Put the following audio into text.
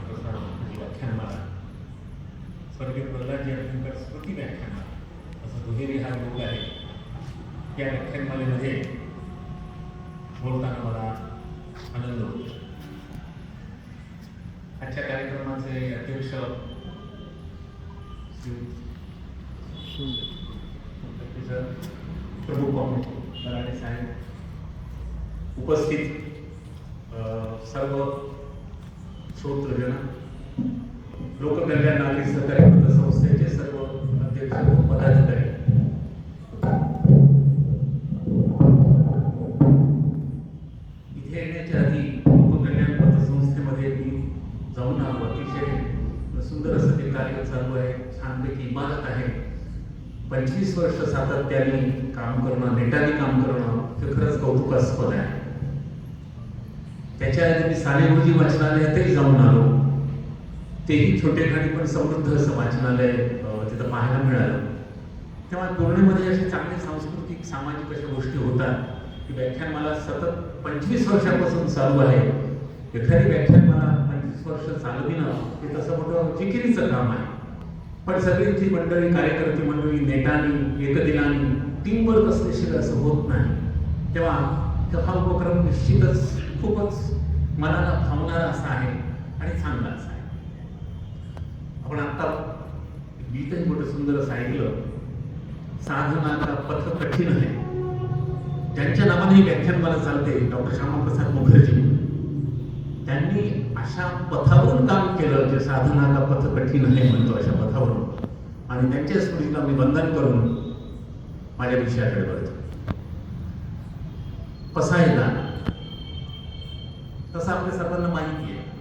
प्रसार व्याख्यानमाला स्वर्गीय प्रल्हादजी अभ्यंकर स्मृती व्याख्यानमाला असं दुहेरी हा योग आहे या व्याख्यानमालेमध्ये बोलताना मला आनंद. होतो आजच्या कार्यक्रमाचे अध्यक्ष श्री सर मराठे साहेब उपस्थित अ, सर्व श्रोतृजन लोककल्याण नागरिक सहकारी पतसंस्थेचे सर्व अध्यक्ष व पदाधिकारी. इथे येण्याच्या आधी लोककल्याण पतसंस्थेमध्ये मी जाऊन आलो. अतिशय सुंदर असं ते कार्य चालू आहे. छानपैकी इमारत आहे. पंचवीस वर्ष सातत्याने काम करणं नेटाने काम करणं हे खरंच कौतुकास्पद आहे. त्याच्या आधी मी सानेगुरुजी वाचनालयातही जाऊन आलो. तेही छोटेखानी पण समृद्ध असं वाचनालय तिथं पाहायला मिळालं. तेव्हा पूर्णेमध्ये असे चांगले सांस्कृतिक सामाजिक अशा गोष्टी होतात की व्याख्यान मला सतत पंचवीस वर्षापासून चालू आहे. एखादी व्याख्यान मला पंचवीस वर्ष चालविणं हे तसं मोठं जिकिरीचं काम आहे. पण सगळी मंडळी कार्यकर्ते मंडळी नेटानी एकदिनानी टीमवर्क असल्याशिवाय असं होत नाही. तेव्हा हा उपक्रम निश्चितच खूपच मनाला भावणारा असा आहे आणि चांगला असा आहे. आपण आता गीतही मोठं सुंदर असं ऐकलं. साधनाचा पथ कठीण आहे. त्यांच्या नावाने व्याख्यान मला चालते डॉक्टर श्यामाप्रसाद मुखर्जी. त्यांनी अशा पथावरून काम केलं जे साधनाचा पथ कठीण आहे म्हणतो अशा पथावरून. आणि त्यांच्या स्मृतीला मी वंदन करून माझ्या विषयाकडे बघतो पसायला तसं आपल्या सर्वांना माहिती आहे.